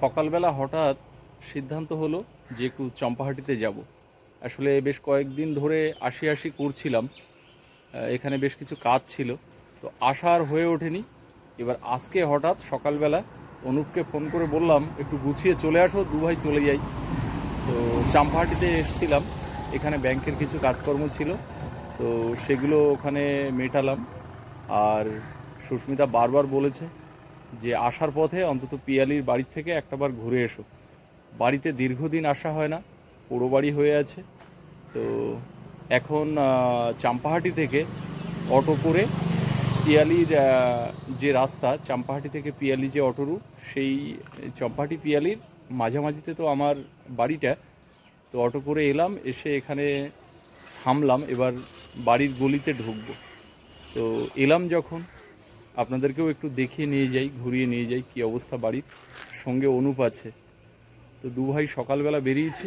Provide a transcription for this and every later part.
সকালবেলা হঠাৎ সিদ্ধান্ত হলো যে একটু চম্পাহাটিতে যাব। আসলে বেশ কয়েকদিন ধরে আসি আসি করছিলাম। এখানে বেশ কিছু কাজ ছিল। তো আসার হয়ে ওঠেনি। এবার আজকে হঠাৎ সকালবেলা অনুপকে ফোন করে বললাম, একটু গুছিয়ে চলে আসো দু ভাই চলে যাই। তো চাম্পাহাটিতে এসেছিলাম। এখানে ব্যাংকের কিছু কাজকর্ম ছিল। তো সেগুলো ওখানে মেটালাম। আর সুস্মিতা বারবার বলেছে যে আসার পথে অন্তত পিয়ালির বাড়ির থেকে একটাবার ঘুরে এসো। বাড়িতে দীর্ঘদিন আসা হয় না পোড়ো বাড়ি হয়ে আছে। তো এখন চাম্পাহাটি থেকে অটো করে পিয়ালির যে রাস্তা, চাম্পাহাটি থেকে পিয়ালি যে অটো রুট, সেই চম্পাহাটি পিয়ালির মাঝামাঝিতে তো আমার বাড়িটা। তো অটো করে এলাম, এসে এখানে থামলাম, এবার বাড়ির গলিতে ঢুকবো। তো এলাম যখন আপনাদেরকেও একটু দেখিয়ে নিয়ে যাই, ঘুরিয়ে নিয়ে যাই কী অবস্থা বাড়ির। সঙ্গে অনুপ আছে। তো দু ভাই সকালবেলা বেরিয়েছি।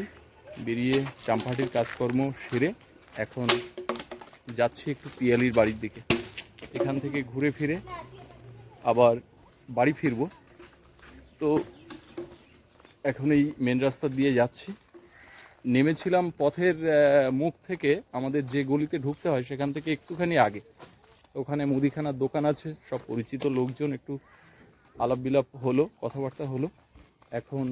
বেরিয়ে চাম্পাহাটির কাজকর্ম সেরে এখন যাচ্ছি একটু পিয়ালির বাড়ির দিকে। এখান থেকে ঘুরে ফিরে আবার বাড়ি ফিরবো। তো এখন এই মেন রাস্তা দিয়ে যাচ্ছি। নেমেছিলাম পথের মুখ থেকে আমাদের যে গলিতে ঢুকতে হয় সেখান থেকে একটুখানি আগে। ওখানে মুদিখানার দোকান আছে সব পরিচিত লোকজন একটু আলাপ বিলাপ হলো কথাবার্তা হলো। এখন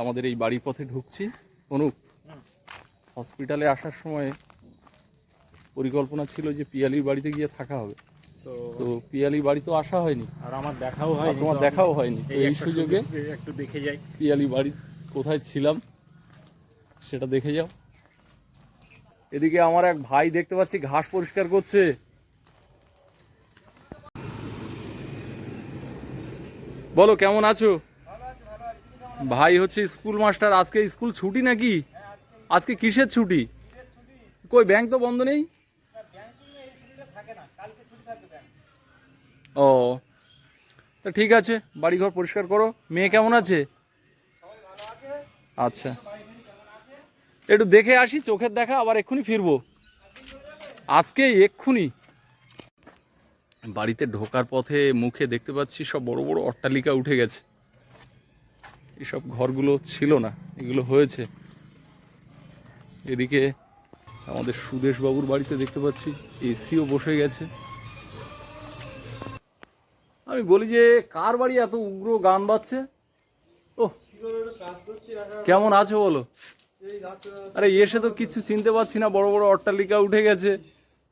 আমাদের এই বাড়ির পথে ঢুকছি। অনুপ হসপিটালে আসার সময় পরিকল্পনা ছিল যে পিয়ালির বাড়িতে গিয়ে থাকা হবে। তো তো পিয়ালির বাড়ি তো আসা হয়নি। আর আমার দেখাও হয় তোমার দেখাও হয়নি। এই সুযোগে একটু দেখে যাই। পিয়ালি বাড়ি কোথায় ছিলাম সেটা দেখে যাও। এদিকে আমার এক ভাই দেখতে পাচ্ছি, ঘাস পরিষ্কার করছে। বলো, কেমন আছো? ভাই হচ্ছে স্কুল মাস্টার, আজকে স্কুল ছুটি নাকি? আজকে কিসের ছুটি? কই, ব্যাংক তো বন্ধ নেই? ও, তা ঠিক আছে, বাড়িঘর পরিষ্কার করো। মেয়ে কেমন আছে? আচ্ছা। একটু দেখে আসি, চোখের দেখা, আবার এক্ষুনি ফিরবো। আজকে এক্ষুনি। বাড়িতে ঢোকার পথে মুখে দেখতে পাচ্ছি সব বড় বড় অট্টালিকা উঠে গেছে। এসব ঘরগুলো ছিল না, এগুলো হয়েছে। এদিকে আমাদের সুদেশ বাবুর বাড়িতে দেখতে পাচ্ছি, এসিও বসে গেছে। আমি বলি যে, কার বাড়ি এত উগ্র গান বাজছে? ও কেমন আছো বলো? আরে এসে তো কিছু চিনতে পারছি না বড় বড় অট্টালিকা উঠে গেছে।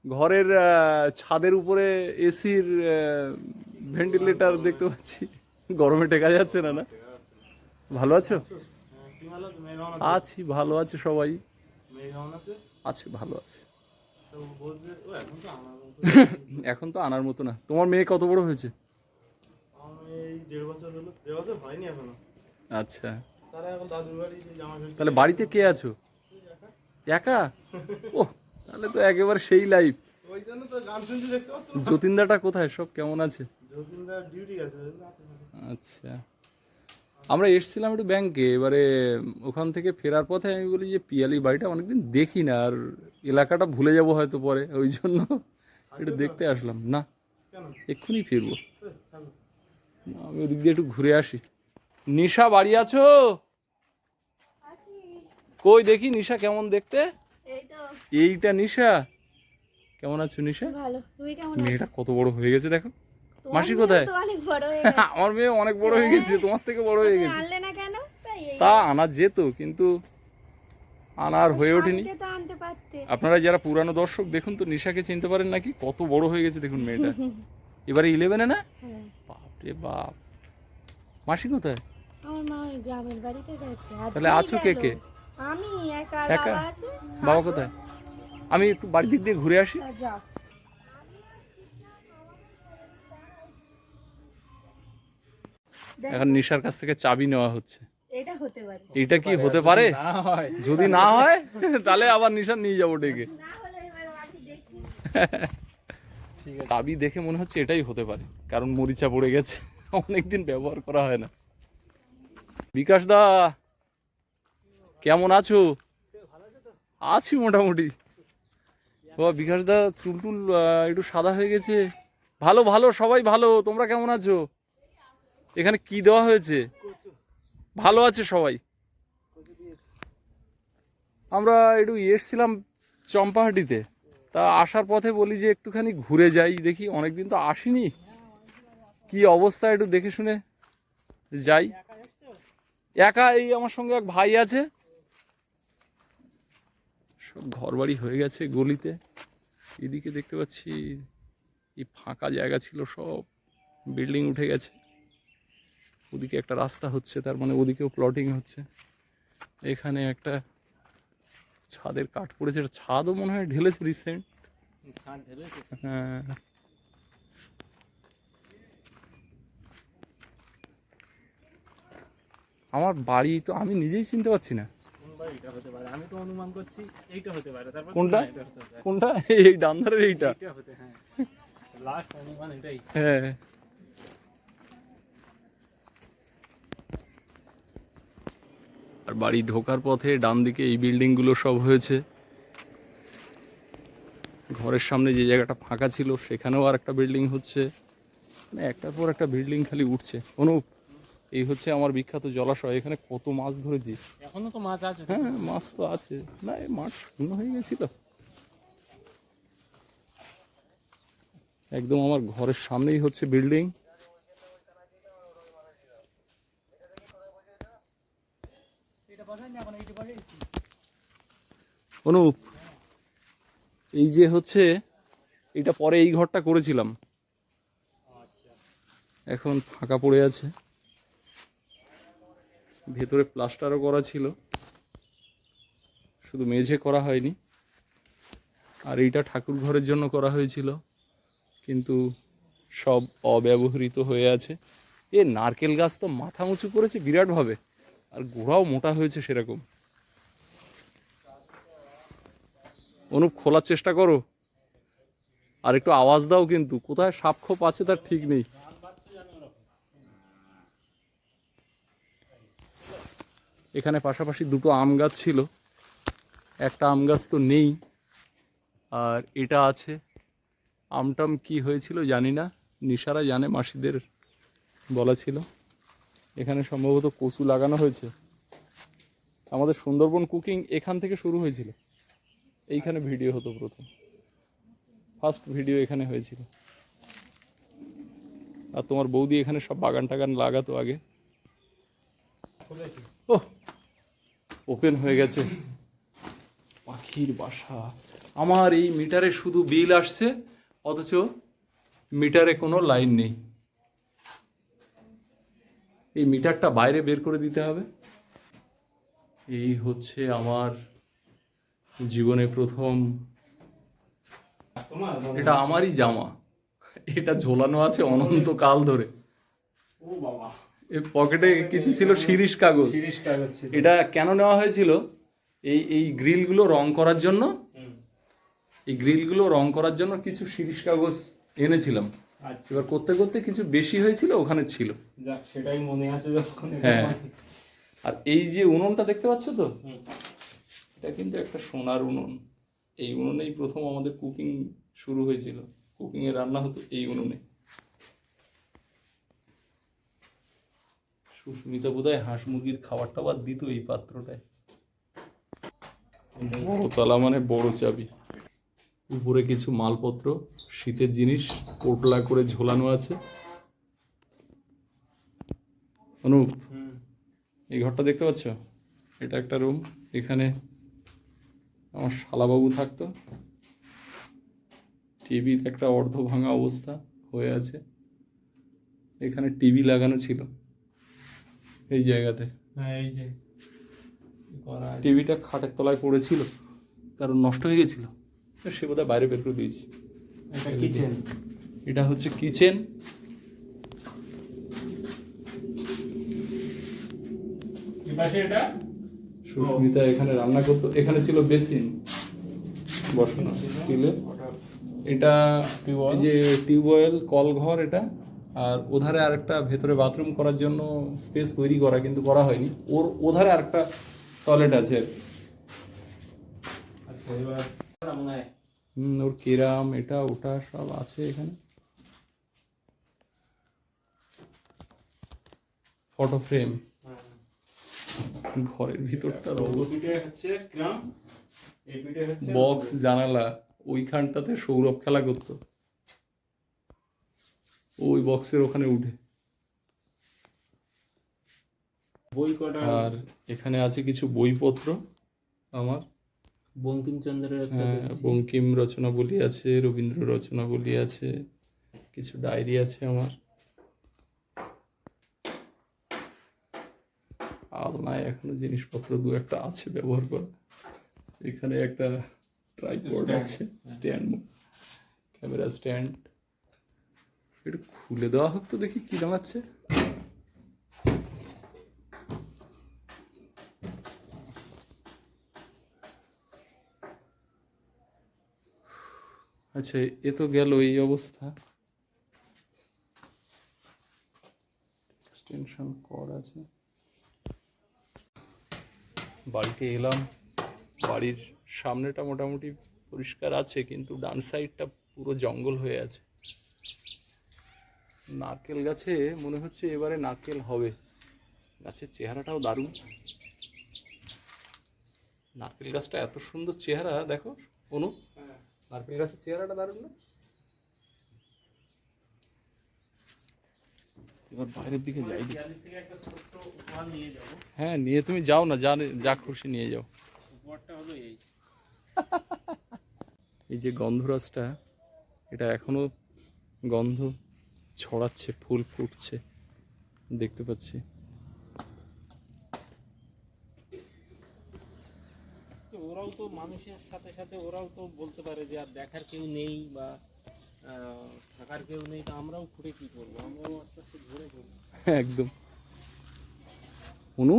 ঘরের ছাদের উপরে এসির ভেন্টিলেটর দেখতে পাচ্ছি। গরমে টেকা যাচ্ছে না না? ভালো আছো? আছি ভালো আছে সবাই। আছে ভালো আছে। এখন তো আনার মতো না। তোমার মেয়ে কত বড় হয়েছে? আচ্ছা। তারা এখন দাদুর বাড়ি জামা তাহলে বাড়িতে কে আছো? একা? ও তাহলে তো একেবারে সেই লাইফ ওই জন্য তো গান শুনছি দেখতে পাচ্ছ যতীনদাটা কোথায়? সব কেমন আছে? ডিউটি আছে আচ্ছা। আমরা এসেছিলাম একটু ব্যাংকে এবারে ওখান থেকে ফেরার পথে আমি বলি যে পিয়ালি বাড়িটা অনেকদিন দেখি না আর এলাকাটা ভুলে যাব হয়তো পরে ওই জন্য একটু দেখতে আসলাম। না এক্ষুনি ফিরবো। না, আমি ওদিক দিয়ে একটু ঘুরে আসি। নিশা বাড়ি আছো? কই দেখি নিশা কেমন দেখতে? এইটা নিশা। কেমন আছো নিশা? মেয়েটা কত বড় হয়ে গেছে দেখো। মাসি কোথায়? আমার মেয়ে অনেক বড় হয়ে গেছে তোমার থেকে বড় হয়ে গেছে। তা আনা যেত কিন্তু আনার হয়ে ওঠেনি। আপনারা যারা পুরানো দর্শক দেখুন তো নিশাকে চিনতে পারেন নাকি? কত বড় হয়ে গেছে দেখুন মেয়েটা। এবারে ইলেভেনে না? হ্যাঁ। বাপরে বাপ। মাসি কোথায়? আমার মা ওই গ্রামের বাড়িতে গেছে। তাহলে আছো কে কে? আমি একা একা? বাবা বাবা কোথায়? আমি একটু বাড়ির দিক দিয়ে ঘুরে আসি। যাও এখন নিশার কাছ থেকে চাবি নেওয়া হচ্ছে। এটা হতে পারে। এইটা কি হতে পারে? যদি না হয় তাহলে আবার নিশার নিয়ে যাব ডেকে। না হলে এবার বাকি দেখি। ঠিক আছে। চাবি দেখে মনে হচ্ছে এটাই হতে পারে। কারণ মরিচা পড়ে গেছে। অনেকদিন ব্যবহার করা হয় না। বিকাশ দা, কেমন আছো? আছি মোটামুটি। ও বিকাশ দা চুল টুল একটু সাদা হয়ে গেছে। ভালো ভালো, সবাই ভালো। তোমরা কেমন আছো? এখানে কি দেওয়া হয়েছে? ভালো আছে সবাই। আমরা একটু এসছিলাম চম্পাহাটিতে। তা আসার পথে বলি যে একটুখানি ঘুরে যাই, দেখি। অনেকদিন তো আসিনি। কি অবস্থা, একটু দেখে শুনে যাই। একা এই আমার সঙ্গে এক ভাই আছে। সব ঘর বাড়ি হয়ে গেছে গলিতে। এদিকে দেখতে পাচ্ছি এই ফাঁকা জায়গা ছিল সব বিল্ডিং উঠে গেছে। ওদিকে একটা রাস্তা হচ্ছে তার মানে ওদিকেও প্লটিং হচ্ছে। এখানে একটা ছাদের কাঠ পড়েছে ছাদও মনে হয় ঢেলেছে রিসেন্ট হ্যাঁ। আমার বাড়ি তো আমি নিজেই চিনতে পারছি না। আমি তো অনুমান করছি এইটা হতে পারে। তারপর কোনটা? না, এটা হতে পারে। কোনটা? এই ডান ধারের এইটা। এইটা হতে হ্যাঁ। লাস্ট অনুমান এটাই। হ্যাঁ। আর বাড়ি ঢোকার পথে ডান দিকে এই বিল্ডিংগুলো সব হয়েছে। ঘরের সামনে যে জায়গাটা ফাঁকা ছিল সেখানেও আর একটা বিল্ডিং হচ্ছে। মানে একটার পর একটা বিল্ডিং খালি উঠছে। অনুপ এই হচ্ছে আমার বিখ্যাত জলাশয়। এখানে কত মাছ ধরেছি? এখনও তো মাছ আছে হ্যাঁ মাছ তো আছে। না এই মাছ শূন্য হয়ে গেছিল। একদম আমার ঘরের সামনেই হচ্ছে বিল্ডিং। অনুপ এই যে হচ্ছে এটা পরে এই ঘরটা করেছিলাম। এখন ফাঁকা পড়ে আছে। ভেতরে প্লাস্টারও করা ছিল। শুধু মেঝে করা হয়নি। আর এইটা ঠাকুর ঘরের জন্য করা হয়েছিল। কিন্তু সব অব্যবহৃত হয়ে আছে। এ নারকেল গাছ তো মাথা উঁচু করেছে বিরাটভাবে আর গোড়াও মোটা হয়েছে সেরকম। অনুপ, খোলার চেষ্টা করো। আর একটু আওয়াজ দাও কিন্তু। কোথায় সাপ খোপ আছে তার ঠিক নেই। এখানে পাশাপাশি দুটো আম গাছ ছিল। একটা আম গাছ তো নেই। আর এটা আছে। আমটাম কি হয়েছিল জানি না। নিশারা জানে মাসিদের বলা ছিল। এখানে সম্ভবত কচু লাগানো হয়েছে। আমাদের সুন্দরবন কুকিং এখান থেকে শুরু হয়েছিল। এইখানে ভিডিও হতো প্রথম। ফার্স্ট ভিডিও এখানে হয়েছিল। আর তোমার বৌদি এখানে সব বাগান টাগান লাগাতো আগে। ও ওপেন হয়ে গেছে। পাখির বাসা। আমার এই মিটারে শুধু বিল আসছে, অথচ মিটারে কোনো লাইন নেই। এই মিটারটা বাইরে বের করে দিতে হবে। এই হচ্ছে আমার জীবনে প্রথম এটা আমারই জামা। এটা ঝোলানো আছে অনন্তকাল ধরে। ও বাবা। পকেটে কিছু ছিল শিরিষ কাগজ। তিরিশ কাগজ ছিল। এটা কেন নেওয়া হয়েছিল? এই এই গ্রিলগুলো রং করার জন্য। এই গ্রিলগুলো রং করার জন্য কিছু শিরিষ কাগজ এনেছিলাম। আচ্ছা। এবার করতে করতে কিছু বেশি হয়েছিল ওখানে ছিল। সেটাই মনে আছে যখন হ্যাঁ। আর এই যে উনুনটা দেখতে পাচ্ছ তো? এটা কিন্তু একটা সোনার উনুন। এই উনুনেই প্রথম আমাদের কুকিং শুরু হয়েছিল। কুকিং এ রান্না হতো এই উনুনে। সুস্মিতা বোধহয় হাঁস মুরগির খাবার টাবার দিত এই পাত্রটায়। বড় তলা মানে বড় চাবি। উপরে কিছু মালপত্র, শীতের জিনিস, পোটলা করে ঝোলানো আছে। অনুপ, এই ঘরটা দেখতে পাচ্ছ? এটা একটা রুম, এখানে আমার শালাবাবু থাকতো। টিভির একটা অর্ধ ভাঙা অবস্থা হয়ে আছে। এখানে টিভি লাগানো ছিল। এই জায়গাতে। হ্যাঁ এই যে টিভিটা খাটের তলায় পড়েছিল কারণ নষ্ট হয়ে গেছিল। তো সে বোধহয় বাইরে বের করে দিয়েছি। এটা কিচেন এটা হচ্ছে কিচেন সুস্মিতা এখানে রান্না করতো। এখানে ছিল বেসিন বসানো স্টিলের এটা যে টিউবওয়েল কল ঘর এটা। আর ওধারে আরেকটা ভেতরে বাথরুম করার জন্য স্পেস তৈরি করা কিন্তু করা হয়নি। ওর ওধারে আরেকটা টয়লেট আছে আর কি। আচ্ছা হুম, ওর কেরাম এটা ওটা সব আছে এখানে। ফটো ফ্রেম হ্যাঁ। ঘরের হচ্ছে বক্স জানালা ওইখানটাতে সৌরভ খেলা করতো। ওই বক্সের ওখানে উঠে। বই কটা? আর এখানে আছে কিছু বইপত্র আমার। বঙ্কিমচন্দ্রের একটা হ্যাঁ। বঙ্কিম রচনাবলী আছে রবীন্দ্র রচনাবলী আছে কিছু ডায়েরি আছে আমার। আলনায় এখনও জিনিসপত্র দু একটা আছে ব্যবহার করা। এখানে একটা ট্রাইপড আছে স্ট্যান্ড ক্যামেরা স্ট্যান্ড একটু খুলে দেওয়া হোক তো দেখি কি দাঁড়াচ্ছে আচ্ছা এ তো গেল এই অবস্থা। এক্সটেনশন কর আছে। বাড়িতে এলাম, বাড়ির সামনেটা মোটামুটি পরিষ্কার আছে, কিন্তু ডান সাইডটা পুরো জঙ্গল হয়ে আছে। নারকেল গাছে মনে হচ্ছে এবারে নারকেল হবে। গাছের চেহারাটাও দারুণ। নারকেল গাছটা এত সুন্দর চেহারা দেখো অনু। নারকেল গাছের চেহারাটা দারুণ না? এবার বাইরের দিকে যাই হ্যাঁ নিয়ে তুমি যাও না যা যা খুশি নিয়ে যাও। এই। এই যে গন্ধরাজটা এটা এখনও গন্ধ ছড়াচ্ছে ফুল ফুটছে। দেখতে পাচ্ছি। ওরাও তো মানুষের সাথে সাথে ওরাও তো বলতে পারে যে আর দেখার কেউ নেই বা থাকার কেউ নেই তো আমরাও ফুটে কি করব? আমরাও আস্তে আস্তে ঝরে পড়ব একদম। অনু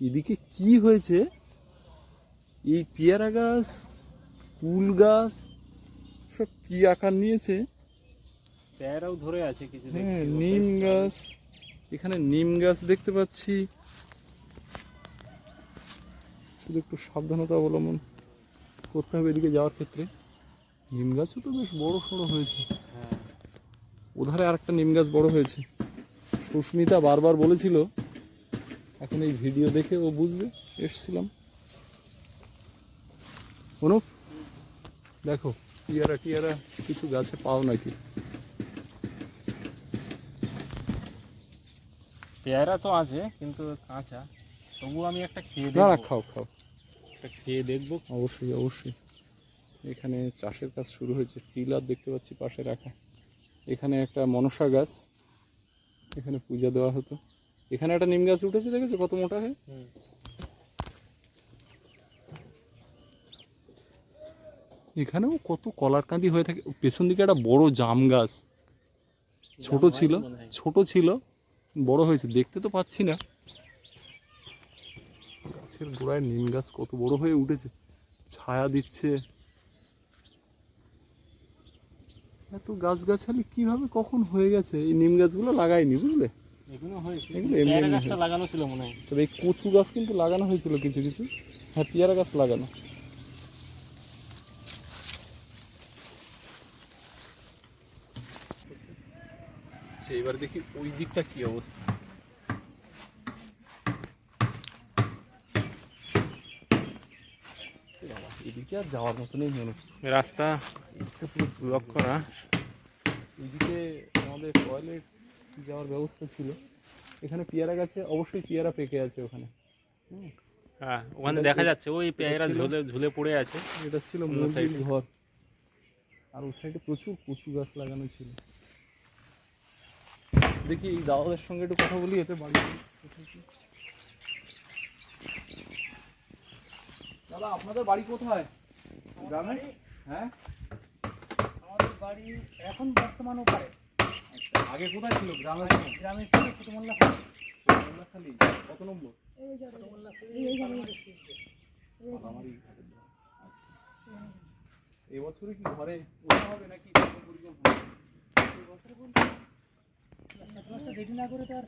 এদিকে কি হয়েছে? এই পেয়ারা গাছ কুল গাছ সব কি আকার নিয়েছে? পেয়ারাও ধরে আছে কিছু হ্যাঁ দেখছি নিম গাছ। এখানে নিম গাছ দেখতে পাচ্ছি। শুধু একটু সাবধানতা অবলম্বন করতে হবে এদিকে যাওয়ার ক্ষেত্রে। নিম গাছও তো বেশ বড় সড়ো হয়েছে। হ্যাঁ। ওধারে আরেকটা নিম গাছ বড় হয়েছে। সুস্মিতা বারবার বলেছিল এখন এই ভিডিও দেখে ও বুঝবে এসছিলাম। অনুপ দেখো টিয়ারা টিয়ারা কিছু গাছে পাও নাকি? পেয়ারা তো আছে কিন্তু কাঁচা। তবু আমি একটা খেয়ে না না খাও খাও। একটা খেয়ে দেখব। অবশ্যই অবশ্যই। এখানে চাষের কাজ শুরু হয়েছে। টিলার দেখতে পাচ্ছি পাশে রাখা। এখানে একটা মনসা গাছ। এখানে পূজা দেওয়া হতো। এখানে একটা নিম গাছ উঠেছে দেখেছ? কত মোটা হয়ে? এখানেও কত কলার কাঁদি হয়ে থাকে। পেছন দিকে একটা বড় জাম গাছ। ছোট ছিল ছোট ছিল। বড় হয়েছে দেখতে তো পাচ্ছি না। গাছের গোড়ায় নিম গাছ কত বড় হয়ে উঠেছে ছায়া দিচ্ছে। এত গাছগাছালি কীভাবে কখন হয়ে গেছে? এই নিম গাছগুলো লাগাইনি বুঝলে? এগুলো এমনি পেয়ারা এমনি গাছটা হয়েছে। লাগানো ছিল মনে হয়। তবে এই কচু গাছ কিন্তু লাগানো হয়েছিল কিছু কিছু। হ্যাঁ পেয়ারা গাছ লাগানো। এবার দেখি ওই দিকটা কি অবস্থা। এদিকে আর যাওয়ার মতো নেই মনে হচ্ছে রাস্তা পুরো ব্লক করা। এদিকে আমাদের টয়লেট যাওয়ার ব্যবস্থা ছিল। এখানে পেয়ারা গাছে অবশ্যই পেয়ারা পেকে আছে ওখানে। হ্যাঁ ওখানে দেখা যাচ্ছে ওই পেয়ারা? ঝুলে ঝুলে পড়ে আছে। এটা ছিল সাইডে। ঘর। আর ওই সাইডে প্রচুর কচু গাছ লাগানো ছিল। দেখি এই দাদাদের সঙ্গে একটু কথা বলি এতে বাড়ি দাদা আপনাদের বাড়ি কোথায়? গ্রামে? হ্যাঁ? আমাদের বাড়ি এখন বর্তমান ওপারে। আচ্ছা আগে কোথায় ছিল গ্রামে গ্রামের ছিল ছোটমল্লা খালি খালি কত নম্বর। আচ্ছা। এবছরে কি ঘরে হবে নাকি? পরিকল্পনা? এই বছরে বলতে একটা ক্লাসটা রেডি না করে তো আর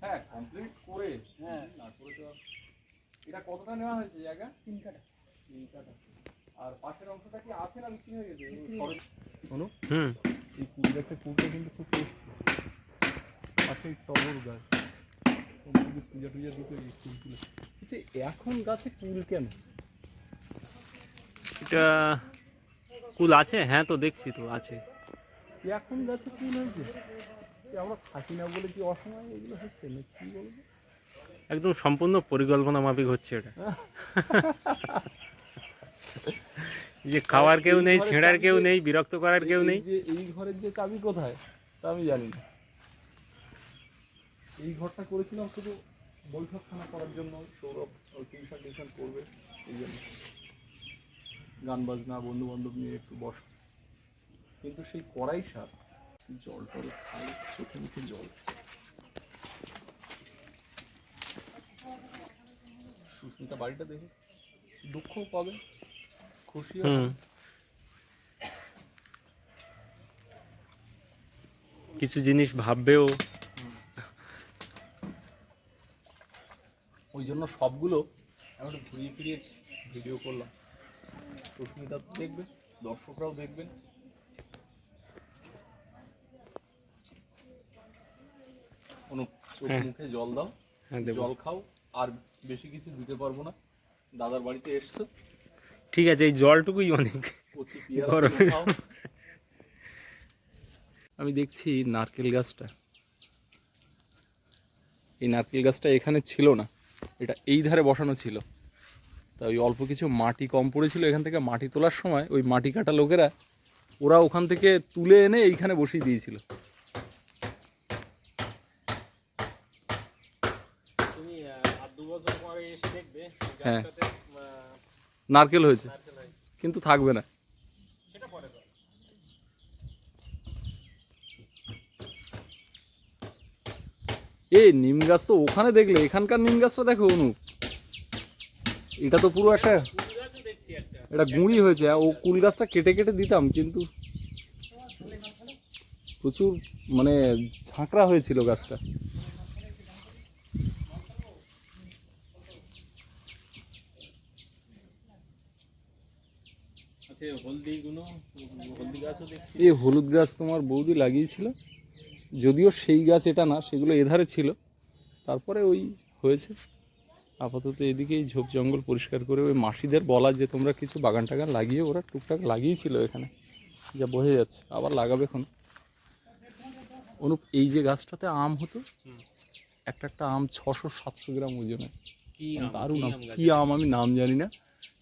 হ্যাঁ কমপ্লিট করে হ্যাঁ। না করে তো আর- এটা কতটা নেওয়া হয়েছে জায়গা? তিন কাটা তিন কাঠা। আর পাশের অংশটা কি আছে না বিক্রি হয়ে গেছে? শোনো। হুম। এই কুল গাছের কুলটা কিন্তু খুব টেস্টি। পাশে টগর গাছ। পূজা টুজা দিতে ফুলগুলো। আচ্ছা এখন গাছে কুল কেন? এটা কুল আছে? হ্যাঁ তো দেখছি তো আছে। এখন গাছে কুল হয়েছে? আমরা থাকি না বলে কি অসময় এগুলো হচ্ছে না? কি বলব? একদম সম্পূর্ণ পরিকল্পনা মাফিক হচ্ছে এটা। যে খাওয়ার কেউ নেই ছেঁড়ার কেউ নেই বিরক্ত করার কেউ নেই। যে এই ঘরের যে চাবি কোথায়? তা আমি জানি না। এই ঘরটা করেছিলাম শুধু বৈঠকখানা করার জন্য। সৌরভ টিউশন টিউশন করবে এই জন্য। গান বাজনা বন্ধু বান্ধব নিয়ে একটু বস। কিন্তু সেই কড়াই সার জল টল খাই চোখে মুখে জল। সুস্মিতা বাড়িটা দেখে। দুঃখও পাবে হুম। কিছু জিনিস ভাববেও। ওই জন্য সবগুলো এখন ঘুরিয়ে ফিরিয়ে ভিডিও করলাম। সুস্মিতা দেখবে দর্শকরাও দেখবেন। কোনো চোখ হ্যাঁ। মুখে জল দাও হ্যাঁ জল খাও আর বেশি কিছু দিতে পারব না। দাদার বাড়িতে এসছো। ঠিক আছে এই জলটুকুই অনেক। গরমে। আমি দেখছি নারকেল গাছটা। এই নারকেল গাছটা এখানে ছিল না এটা এই ধারে বসানো ছিল। তা ওই অল্প কিছু মাটি কম পড়েছিল এখান থেকে মাটি তোলার সময় ওই মাটি কাটা লোকেরা ওরা ওখান থেকে তুলে এনে এইখানে বসিয়ে দিয়েছিল তুমি আর দু বছর পরে এসে দেখবে হ্যাঁ। নারকেল হয়েছে। কিন্তু থাকবে না। এই নিম গাছ তো ওখানে দেখলে এখানকার নিম গাছটা দেখো অনু। এটা তো পুরো একটা এটা গুঁড়ি হয়েছে। ও কুল গাছটা কেটে কেটে দিতাম কিন্তু প্রচুর মানে ঝাঁকড়া হয়েছিল গাছটা আচ্ছা হলদি গুলো হলদি গাছও দেখছি এই হলুদ গাছ তোমার বৌদি লাগিয়েছিল। যদিও সেই গাছ এটা না সেগুলো এধারে ছিল। তারপরে ওই হয়েছে। আপাতত এদিকেই ঝোপ জঙ্গল পরিষ্কার করে ওই মাসিদের বলা যে তোমরা কিছু বাগান টাগান লাগিয়ে ওরা টুকটাক লাগিয়েছিল এখানে। যা বোঝা যাচ্ছে আবার লাগাবে এখন। অনুপ এই যে গাছটাতে আম হতো একটা একটা আম ছশো সাতশো গ্রাম ওজনে কি দারুণ আম আম কি আম আমি নাম জানি না।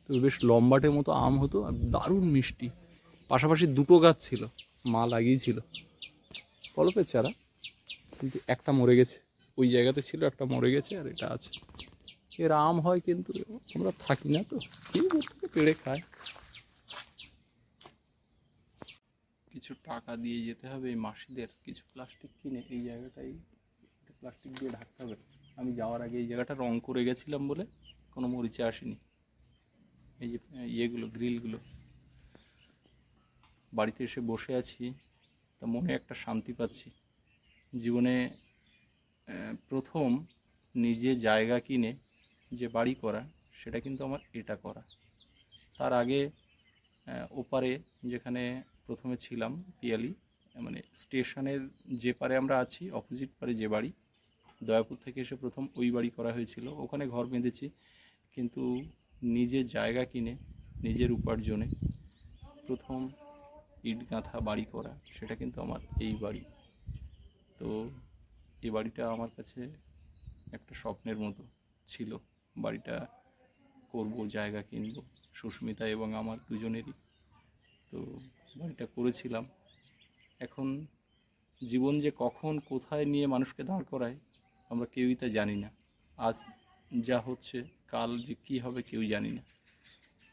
তো বেশ লম্বাটে মতো আম হতো আর দারুণ মিষ্টি। পাশাপাশি দুটো গাছ ছিল, মা লাগিয়েছিল। কলপের চারা, কিন্তু একটা মরে গেছে। ওই জায়গাতে ছিল, একটা মরে গেছে আর এটা আছে। এর আম হয় কিন্তু আমরা থাকি না তো কি করতে পেড়ে খায়। কিছু টাকা দিয়ে যেতে হবে এই মাসিদের, কিছু প্লাস্টিক কিনে। এই জায়গাটাই প্লাস্টিক দিয়ে ঢাকতে হবে। আমি যাওয়ার আগে এই জায়গাটা রং করে গেছিলাম বলে কোনো মরিচে আসেনি। এই যে ইয়েগুলো, গ্রিলগুলো। বাড়িতে এসে বসে আছি, তা মনে একটা শান্তি পাচ্ছি। জীবনে প্রথম নিজে জায়গা কিনে যে বাড়ি করা, সেটা কিন্তু আমার এটা করা। তার আগে ওপারে যেখানে প্রথমে ছিলাম, পিয়ালি মানে স্টেশনের যে পারে আমরা আছি, অপোজিট পারে যে বাড়ি, দয়াপুর থেকে এসে প্রথম ওই বাড়ি করা হয়েছিল। ওখানে ঘর বেঁধেছি, কিন্তু নিজের জায়গা কিনে, নিজের উপার্জনে প্রথম ইট গাঁথা বাড়ি করা, সেটা কিন্তু আমার এই বাড়ি। তো এই বাড়িটা আমার কাছে একটা স্বপ্নের মতো ছিল। বাড়িটা করব, জায়গা কিনব, সুস্মিতা এবং আমার দুজনেরই। তো বাড়িটা করেছিলাম। এখন জীবন যে কখন, কোথায় নিয়ে মানুষকে দাঁড় করায়, আমরা কেউই তা জানি না। আজ যা হচ্ছে কাল যে কী হবে কেউ জানি না।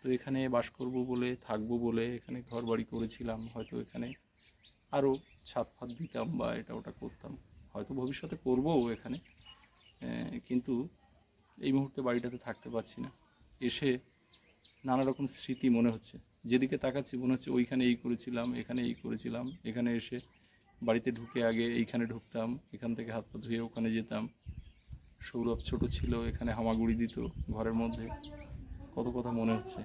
তো এখানে বাস করব বলে, থাকব বলে এখানে ঘর বাড়ি করেছিলাম, হয়তো এখানে আরও ছাদ ফাত দিতাম বা এটা ওটা করতাম। হয়তো ভবিষ্যতে করবও এখানে কিন্তু এই মুহূর্তে বাড়িটাতে থাকতে পারছি না। এসে নানা রকম স্মৃতি মনে হচ্ছে। যেদিকে তাকাচ্ছি মনে হচ্ছে ওইখানে এই করেছিলাম, এখানে এই করেছিলাম, এখানে এসে বাড়িতে ঢুকে আগে এইখানে ঢুকতাম, এখান থেকে হাত পা ধুয়ে ওখানে যেতাম। সৌরভ ছোট ছিল এখানে হামাগুড়ি দিত ঘরের মধ্যে। কত কথা মনে হচ্ছে।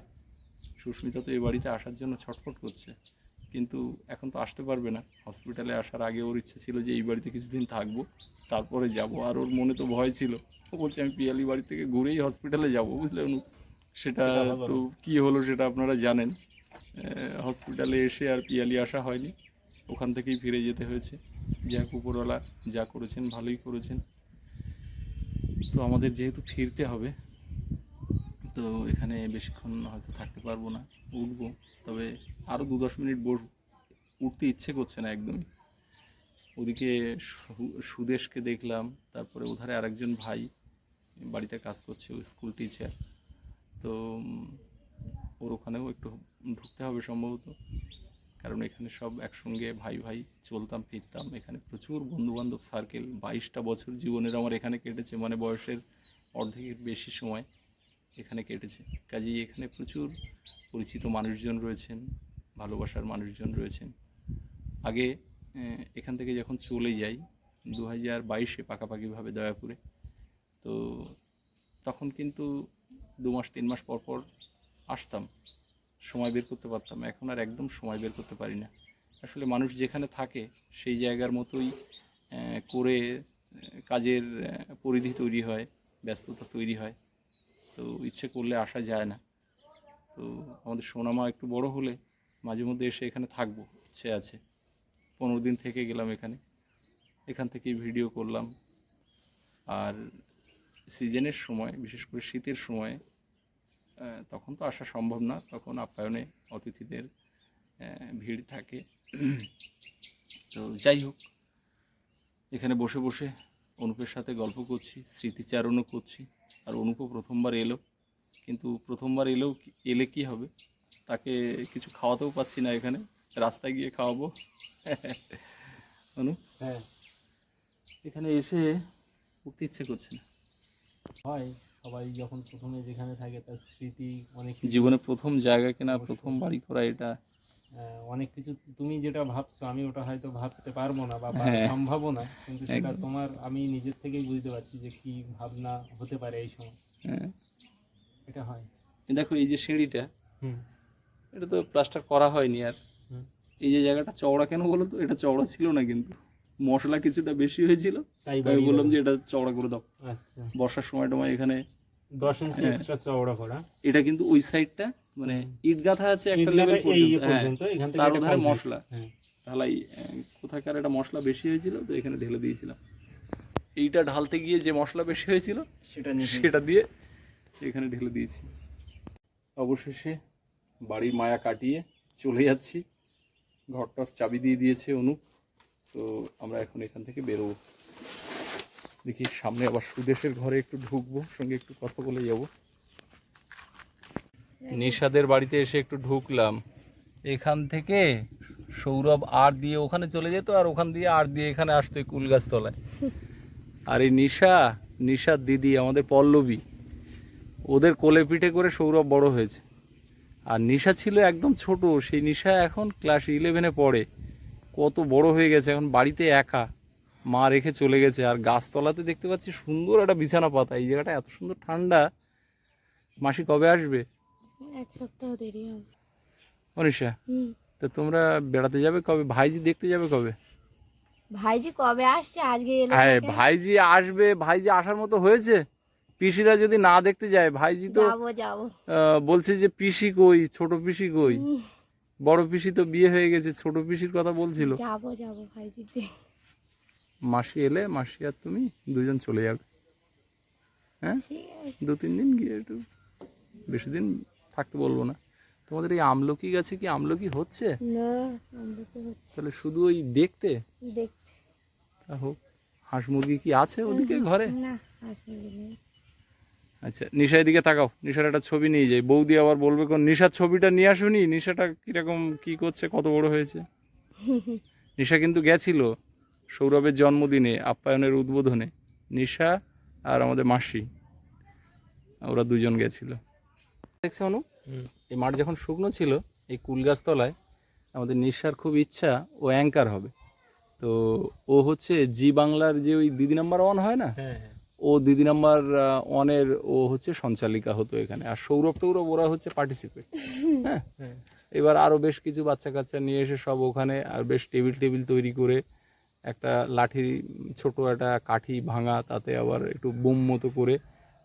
সুস্মিতা তো এই বাড়িতে আসার জন্য ছটফট করছে। কিন্তু এখন তো আসতে পারবে না। হসপিটালে আসার আগে ওর ইচ্ছে ছিল যে এই বাড়িতে কিছুদিন থাকব তারপরে যাব। আর ওর মনে তো ভয় ছিল। ও বলছে আমি পিয়ালি বাড়ি থেকে ঘুরেই হসপিটালে যাব বুঝলেন? সেটা তো কি হলো সেটা আপনারা জানেন। হসপিটালে এসে আর পিয়ালি আসা হয়নি। ওখান থেকেই ফিরে যেতে হয়েছে। যাক উপরওয়ালা যা করেছেন ভালোই করেছেন। আমাদের যেহেতু ফিরতে হবে, তো এখানে বেশিক্ষণ হয়তো থাকতে পারব না, উঠবো। তবে আরও দু দশ মিনিট বসবো উঠতে ইচ্ছে করছে না একদমই। ওদিকে সুদেশকে দেখলাম, তারপরে ওধারে আরেকজন ভাই বাড়িতে কাজ করছে স্কুল টিচার। তো ওর ওখানেও একটু ঢুকতে হবে সম্ভবত। কারণ এখানে সব একসঙ্গে ভাই ভাই চলতাম, ফিরতাম। এখানে প্রচুর বন্ধুবান্ধব সার্কেল বাইশটা বছর জীবনের আমার এখানে কেটেছে মানে বয়সের অর্ধেকের বেশি সময় এখানে কেটেছে। কাজেই এখানে প্রচুর পরিচিত মানুষজন রয়েছেন, ভালোবাসার মানুষজন রয়েছেন। আগে এখান থেকে যখন চলে যাই দু হাজার বাইশে পাকাপাকিভাবে দয়াপুরে, তো তখন কিন্তু দু মাস, তিন মাস পর পর আসতাম। সময় বের করতে পারতাম। এখন আর একদম সময় বের করতে পারি না। আসলে মানুষ যেখানে থাকে, সেই জায়গার মতোই করে কাজের পরিধি তৈরি হয়, ব্যস্ততা তৈরি হয়। তো ইচ্ছে করলে আসা যায় না। তো আমাদের সোনামা একটু বড় হলে মাঝে মধ্যে এসে এখানে থাকব, ইচ্ছে আছে। পনেরো দিন থেকে গেলাম এখানে। এখান থেকেই ভিডিও করলাম। আর সিজনের সময়, বিশেষ করে শীতের সময় তখন তো আসা সম্ভব না তখন আপ্যায়নে অতিথিদের ভিড় থাকে। তো যাই হোক এখানে বসে বসে অনুপের সাথে গল্প করছি স্মৃতিচারণও করছি আর অনুপও প্রথমবার এলো। কিন্তু প্রথমবার এলেও এলে কি হবে? তাকে কিছু খাওয়াতেও পাচ্ছি না এখানে রাস্তায় গিয়ে খাওয়াবো। অনু হ্যাঁ। এখানে এসে উঠতে ইচ্ছে করছে না। হয়। সবাই যখন প্রথমে যেখানে থাকে তার স্মৃতি অনেক জীবনে প্রথম জায়গা কেনা প্রথম বাড়ি করা এটা? অনেক কিছু তুমি যেটা ভাবছ আমি ওটা হয়তো ভাবতে পারব না বা হ্যাঁ। সম্ভব না কিন্তু সেটা তোমার আমি নিজের থেকেই বুঝতে পারছি যে কি ভাবনা হতে পারে এই সময়। হ্যাঁ। এটা হয়। দেখো এই যে সিঁড়িটা এটা তো প্লাস্টার করা হয়নি আর। এই যে জায়গাটা চওড়া কেন বলো তো? এটা চওড়া ছিল না কিন্তু। মশলা কিছুটা বেশি হয়েছিল তাই বললাম যে এটা চওড়া করে দাও। আচ্ছা। বর্ষার সময় টময় এখানে দশ ইঞ্চি হ্যাঁ। এক্সট্রা চওড়া করা। এটা কিন্তু ওই সাইডটা মানে ইট গাঁথা আছে একটা লেভেল পর্যন্ত হ্যাঁ। এখান থেকে তার এটা মশলা। হ্যাঁ। ঢালাই কোথাকার একটা মশলা বেশি হয়েছিল তো এখানে ঢেলে দিয়েছিলাম। এইটা ঢালতে গিয়ে যে মশলা বেশি হয়েছিল সেটা নিয়ে সেটা দিয়ে এখানে ঢেলে দিয়েছি। অবশেষে বাড়ির মায়া কাটিয়ে চলে যাচ্ছি। ঘরটার চাবি দিয়ে দিয়েছে অনুপ। তো আমরা এখন এখান থেকে বেরোবো দেখি সামনে আবার সুদেশের ঘরে একটু ঢুকবো সঙ্গে একটু কথা বলে যাব। নিশাদের বাড়িতে এসে একটু ঢুকলাম। এখান থেকে সৌরভ আর দিয়ে ওখানে চলে যেত আর ওখান দিয়ে আর দিয়ে এখানে আসতো এই কুল গাছতলায় আর এই নিশা নিশার দিদি আমাদের পল্লবী। ওদের কোলে পিঠে করে সৌরভ বড় হয়েছে। আর নিশা ছিল একদম ছোট সেই নিশা এখন ক্লাস ইলেভেনে পড়ে। কত বড় হয়ে গেছে এখন বাড়িতে একা। মা রেখে চলে গেছে আর গাছতলাতে দেখতে পাচ্ছি সুন্দর একটা বিছানা পাতা। এই জায়গাটা এত সুন্দর ঠান্ডা। মাসি কবে আসবে? এক সপ্তাহ দেরি হবে। অনিশা তো তোমরা বেড়াতে যাবে কবে? ভাইজি দেখতে যাবে কবে? ভাইজি কবে আসছে? আজকে এলো হ্যাঁ ভাইজি আসবে। ভাইজি আসার মতো হয়েছে? পিসিরা যদি না দেখতে যায় ভাইজি তো যাব যাব। বলছে যে পিসি কই ছোট পিসি কই? বড় পিসি তো বিয়ে হয়ে গেছে ছোট পিসির কথা বলছিল। যাব যাব ভাইজিতে। মাসি এলে মাসি আর তুমি দুজন চলে যাবে। হ্যাঁ? দু তিন দিন গিয়ে একটু বেশি দিন থাকতে বলব না। তোমাদের এই আমলকি গাছে কি আমলকি হচ্ছে? না আমরা হচ্ছে তাহলে শুধু ওই দেখতে? দেখতে। হোক হাঁস মুরগি কি আছে ওদিকে ঘরে? না আসবে নেই। আচ্ছা নিশা এদিকে তাকাও। নিশার একটা ছবি নিয়ে যাই। বৌদি আবার বলবে কোন নিশার ছবিটা নিয়ে আসুনি? নিশাটা কীরকম কি করছে কত বড় হয়েছে? নিশা কিন্তু গেছিল সৌরভের জন্মদিনে আপ্যায়নের উদ্বোধনে। নিশা আর আমাদের মাসি ওরা দুজন গেছিল। দেখছ অনু? হুম। এই মাঠ যখন শুকনো ছিল এই কুল গাছতলায় আমাদের নিশার খুব ইচ্ছা ও অ্যাঙ্কার হবে। তো ও হচ্ছে জি বাংলার যে ওই দিদি নাম্বার ওয়ান হয় না? হ্যাঁ হ্যাঁ। ও দিদি নাম্বার ওয়ানের ও হচ্ছে সঞ্চালিকা হতো এখানে। আর সৌরভ টৌরভ ওরা হচ্ছে পার্টিসিপেট হ্যাঁ? হ্যাঁ। এবার আরও বেশ কিছু বাচ্চা কাচ্চা নিয়ে এসে সব ওখানে আর বেশ টেবিল টেবিল তৈরি করে একটা লাঠি ছোট একটা কাঠি ভাঙা তাতে আবার একটু বোম মতো করে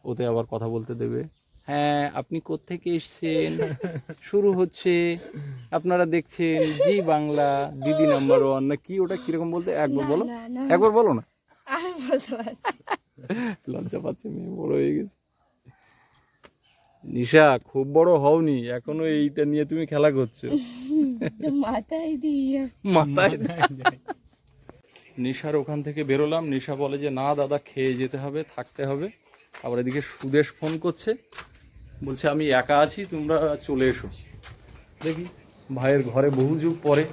ওতে আবার কথা বলতে দেবে। হ্যাঁ আপনি কোত্থেকে এসছেন? শুরু হচ্ছে আপনারা দেখছেন জি বাংলা দিদি নাম্বার ওয়ান না কি ওটা কীরকম বলতে? একবার বলো। একবার বলো না। আর বলতে লজ্জা পাচ্ছে মেয়ে বড় হয়ে গেছে। নিশা খুব বড় হওনি এখনও এইটা নিয়ে তুমি খেলা করছ। মাথায় দিয়ে। মাথায় নিশার ওখান থেকে বেরোলাম নিশা বলে যে না দাদা খেয়ে যেতে হবে থাকতে হবে। আবার এদিকে সুদেশ ফোন করছে বলছে আমি একা আছি তোমরা চলে এসো। দেখি ভাইয়ের ঘরে বহু যুগ পরে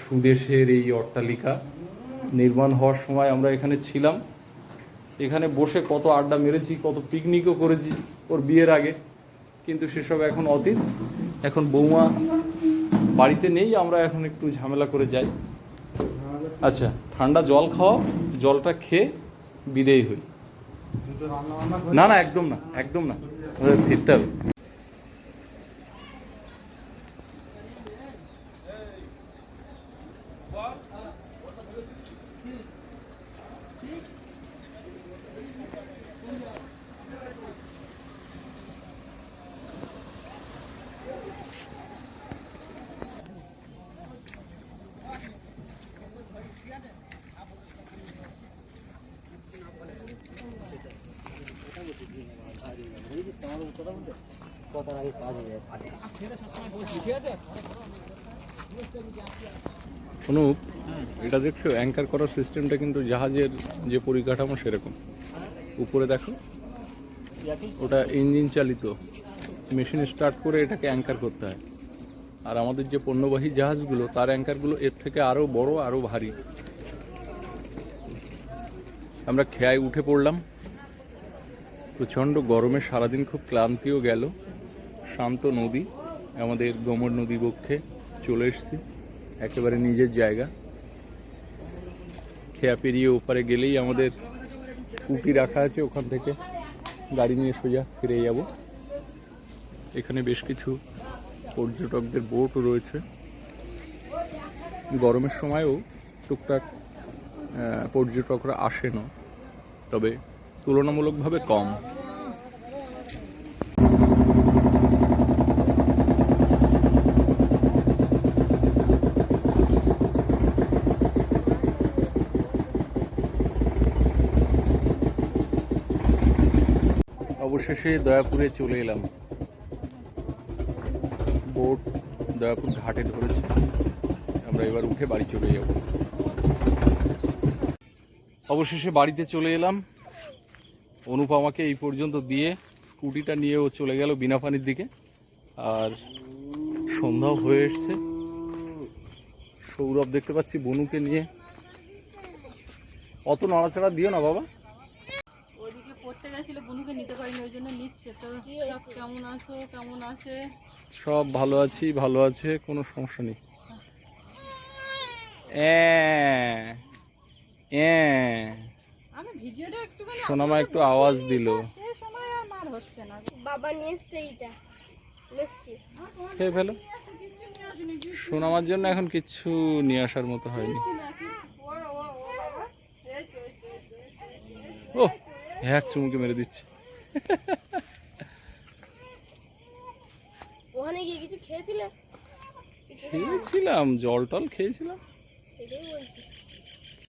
সুদেশের এই অট্টালিকা নির্মাণ হওয়ার সময় আমরা এখানে ছিলাম। এখানে বসে কত আড্ডা মেরেছি, কত পিকনিকও করেছি ওর বিয়ের আগে। কিন্তু সেসব এখন অতীত। এখন বৌমা বাড়িতে নেই, আমরা এখন একটু ঝামেলা করে যাই। আচ্ছা ঠান্ডা জল খাওয়া জলটা খেয়ে বিদেয় হই। না না, একদম না একদম না। ফিরতে হবে। অনুপ এটা দেখছ অ্যাঙ্কার করার সিস্টেমটা কিন্তু জাহাজের যে পরিকাঠামো সেরকম। উপরে দেখো, ওটা ইঞ্জিন চালিত। মেশিন স্টার্ট করে এটাকে অ্যাঙ্কার করতে হয়। আর আমাদের যে পণ্যবাহী জাহাজগুলো, তার অ্যাঙ্কারগুলো এর থেকে আরও বড় আরও ভারী। আমরা খেয়ায় উঠে পড়লাম। প্রচণ্ড গরমে সারাদিন খুব ক্লান্তিও গেল। শান্ত নদী, আমাদের গোমর নদী বক্ষে চলে এসেছি, একেবারে নিজের জায়গা। খেয়া পেরিয়ে ওপারে গেলেই আমাদের স্কুটি রাখা আছে ওখান থেকে। গাড়ি নিয়ে সোজা ফিরে যাব। এখানে বেশ কিছু পর্যটকদের বোটও রয়েছে। গরমের সময়ও টুকটাক পর্যটকরা আসে না, তবে তুলনামূলকভাবে কম। অবশেষে দয়াপুরে চলে এলাম। বোট দয়াপুর ঘাটে ধরেছে। আমরা এবার উঠে বাড়ি চলে যাব। অবশেষে বাড়িতে চলে এলাম। অনুপ আমাকে এই পর্যন্ত দিয়ে স্কুটিটা নিয়েও চলে গেল বিনাপানির দিকে। আর সন্ধ্যাও হয়ে এসছে। সৌরভ দেখতে পাচ্ছি বনুকে নিয়ে। অত নড়াচড়া দিও না বাবা ওইদিকে পড়তে গেছিল বনুকে নিতে পারিনি ওই জন্য নিচ্ছে তো সব কেমন আছো কেমন আছে সব ভালো আছি ভালো আছে কোনো সমস্যা নেই সোনামা একটু আওয়াজ দিল খেয়ে ফেলো সোনামার জন্য এখন কিচ্ছু নিয়ে আসার মতো হয়নি ও এক চুমুকে মেরে দিচ্ছে ওখানে গিয়ে কিছু খেয়েছিলে? খেয়েছিলাম জল টল খেয়েছিলাম। সেটাই বলছি।